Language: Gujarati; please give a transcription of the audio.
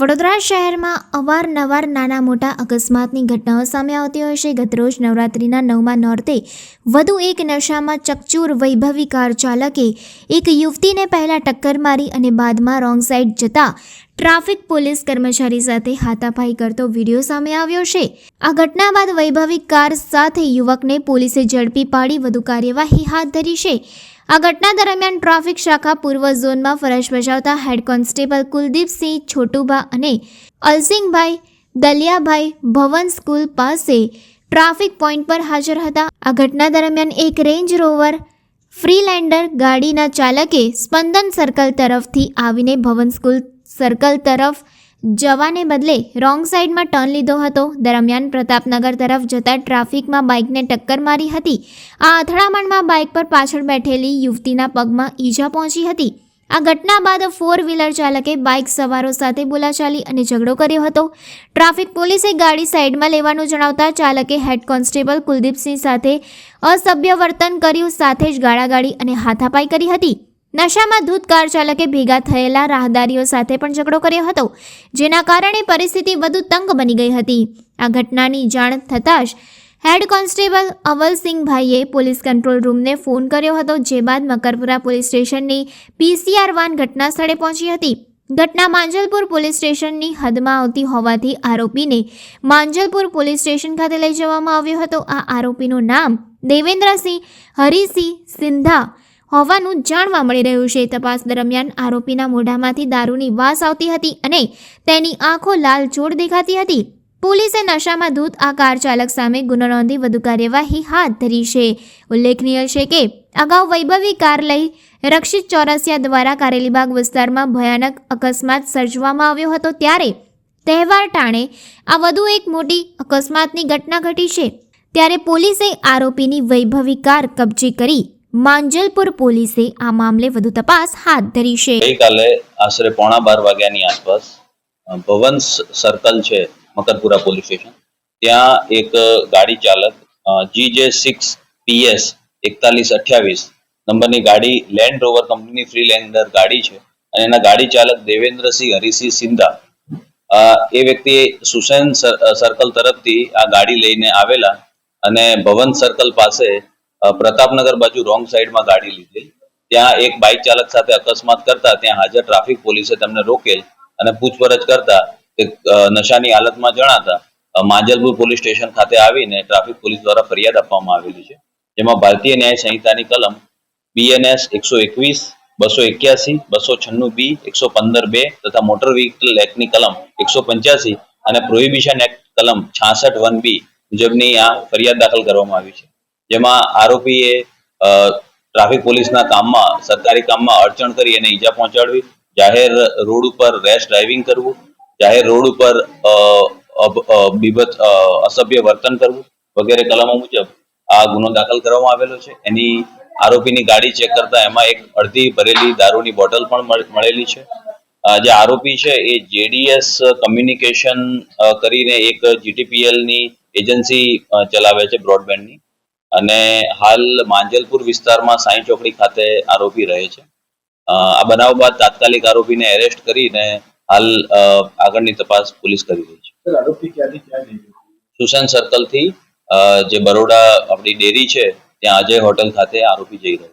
વડોદરા શહેરમાં અવારનવાર નાના મોટા અકસ્માતની ઘટનાઓ સામે આવતી હોય છે. ગતરોજ નવરાત્રિના નવમા નોરતે વધુ એક નશામાં ચકચૂર વૈભવી કાર ચાલકે એક યુવતીને પહેલાં ટક્કર મારી અને બાદમાં રોંગ સાઈડ જતા ટ્રાફિક પોલીસ કર્મચારી સાથે હાથાપાઈ કરતો વીડિયો સામે આવ્યો છે. આ ઘટના બાદ વૈભવી કાર સાથે યુવકને પોલીસે ઝડપી પાડી વધુ કાર્યવાહી હાથ ધરી છે. આ ઘટના દરમિયાન ટ્રાફિક શાખા પૂર્વ ઝોનમાં ફરજ બજાવતા હેડ કોન્સ્ટેબલ કુલદીપસિંહ છોટુભા અને અલસિંગભાઈ દલિયાભાઈ ભવન સ્કૂલ પાસે ટ્રાફિક પોઈન્ટ પર હાજર હતા. આ ઘટના દરમિયાન એક રેન્જ રોવર ફ્રીલેન્ડર ગાડીના ચાલકે સ્પંદન સર્કલ તરફથી આવીને ભવન સ્કૂલ સર્કલ તરફ જવાને બદલે રોંગ સાઈડમાં ટર્ન લીધો હતો. દરમિયાન પ્રતાપનગર તરફ જતા ટ્રાફિકમાં બાઇકને ટક્કર મારી હતી. આ અથડામણમાં બાઇક પર પાછળ બેઠેલી યુવતીના પગમાં ઈજા પહોંચી હતી. આ ઘટના બાદ ફોર વ્હીલર ચાલકે બાઇક સવારો સાથે બોલાચાલી અને ઝઘડો કર્યો હતો. ટ્રાફિક પોલીસે ગાડી સાઈડમાં લેવાનું જણાવતા ચાલકે હેડ કોન્સ્ટેબલ કુલદીપસિંહ સાથે અસભ્ય વર્તન કર્યું, સાથે જ ગાળાગાળી અને હાથાપાઈ કરી હતી. નશામાં ધૂત કાર ચાલકે ભેગા થયેલા રાહદારીઓ સાથે પણ ઝઘડો કર્યો હતો, જેના કારણે પરિસ્થિતિ વધુ તંગ બની ગઈ હતી. આ ઘટનાની જાણ થતાં જ હેડ કોન્સ્ટેબલ અવલસિંહભાઈએ પોલીસ કંટ્રોલ રૂમને ફોન કર્યો હતો, જે બાદ મકરપુરા પોલીસ સ્ટેશનની પીસીઆર વાન ઘટના સ્થળે પહોંચી હતી. ઘટના માંજલપુર પોલીસ સ્ટેશનની હદમાં આવતી હોવાથી આરોપીને માંજલપુર પોલીસ સ્ટેશન ખાતે લઈ જવામાં આવ્યો હતો. આ આરોપીનું નામ દેવેન્દ્રસિંહ હરિસિંહ સિંધા હોવાનું જાણવા મળી રહ્યું છે. તપાસ દરમિયાન આરોપીના મોઢામાંથી દારૂની વાસ આવતી હતી અને તેની આંખો લાલચોળ દેખાતી હતી. પોલીસે નશામાં ધૂત આ કાર ચાલક સામે ગુનો નોંધી વધુ કાર્યવાહી હાથ ધરી છે. ઉલ્લેખનીય છે કે અગાઉ વૈભવી કાર લઈ રક્ષિત ચોરસિયા દ્વારા કારેલીબાગ વિસ્તારમાં ભયાનક અકસ્માત સર્જવામાં આવ્યો હતો ત્યારે તહેવાર ટાણે આ વધુ એક મોટી અકસ્માતની ઘટના ઘટી છે. ત્યારે પોલીસે આરોપીની વૈભવી કાર કબજે કરી માંજલપુર પોલીસે આ મામલે વધુ તપાસ હાથ ધરી છે. ગઈકાલે આશરે પોણા બાર વાગ્યાની આસપાસ ભવન સર્કલ છે, મકરપુરા પોલીસ સ્ટેશન, ત્યાં એક ગાડી ચાલક જી જે સિક્સ પીએસ એકતાલીસ અઠ્યાવીસ નંબરની ગાડી લેન્ડ રોવર કંપનીની ફ્રી લેન્ડર ગાડી છે અને એના ગાડી ચાલક દેવેન્દ્રસિંહ હરિસિંહ સિંધા એ વ્યક્તિ સુસેન સર્કલ તરફથી આ ગાડી લઈને આવેલા અને ભવન સર્કલ પાસે પ્રતાપનગર બાજુ રોંગ સાઈડમાં ગાડી લીધી ત્યાં એક બાઇક ચાલક સાથે અકસ્માત કરતા ત્યાં હાજર ટ્રાફિક પોલીસે તેમને રોકેલ અને પૂછપરછ કરતા તે નશાની હાલતમાં જણાતા માંજલપુર પોલીસ સ્ટેશન ખાતે આવીને ટ્રાફિક પોલીસ દ્વારા ફરિયાદ આપવામાં આવેલી છે. જેમાં ભારતીય ન્યાય સંહિતાની કલમ બીએનએસ એકસો એકવીસ, બસો એક્યાસી, બસો છન્નું બી, એકસો પંદર બે તથા મોટર વ્હીકલ એક્ટની કલમ એકસો પંચ્યાસી અને પ્રોહિબિશન એક્ટ કલમ છાસઠ વન બી મુજબની આ ફરિયાદ દાખલ કરવામાં આવી છે. જેમાં આરોપીએ ટ્રાફિક પોલીસના કામમાં સરકારી કામમાં અડચણ કરી અને ઈજા પહોંચાડવી જાહેર રોડ ઉપર રેશ ડ્રાઇવિંગ કરવું જાહેર રોડ ઉપર અ, અસભ્ય વર્તન કરવું વગેરે કલમો મુજબ આ ગુનો દાખલ કરવામાં આવેલો છે. એની આરોપીની ગાડી ચેક કરતા એમાં એક અડધી ભરેલી દારૂની બોટલ પણ મળેલી છે. જે આરોપી છે એ જેડીએસ કમ્યુનિકેશન કરીને એક જીટીપીએલની એજન્સી ચલાવે છે બ્રોડબેન્ડની. અને હાલ માંજલપુર વિસ્તારમાં સાંઈ ચોકડી ખાતે આરોપી રહે છે. આ બનાવ બાદ તાત્કાલિક આરોપીને એરેસ્ટ કરીને હાલ આગળની તપાસ પોલીસ કરી રહી છે. સુશાંત આરોપી ક્યાંથી ક્યાં જઈ રહ્યો છે? સુસેન સર્કલથી અ, જે બરોડા આપણી ડેરી છે ત્યાં અજય હોટલ ખાતે આરોપી જઈ રહ્યો છે.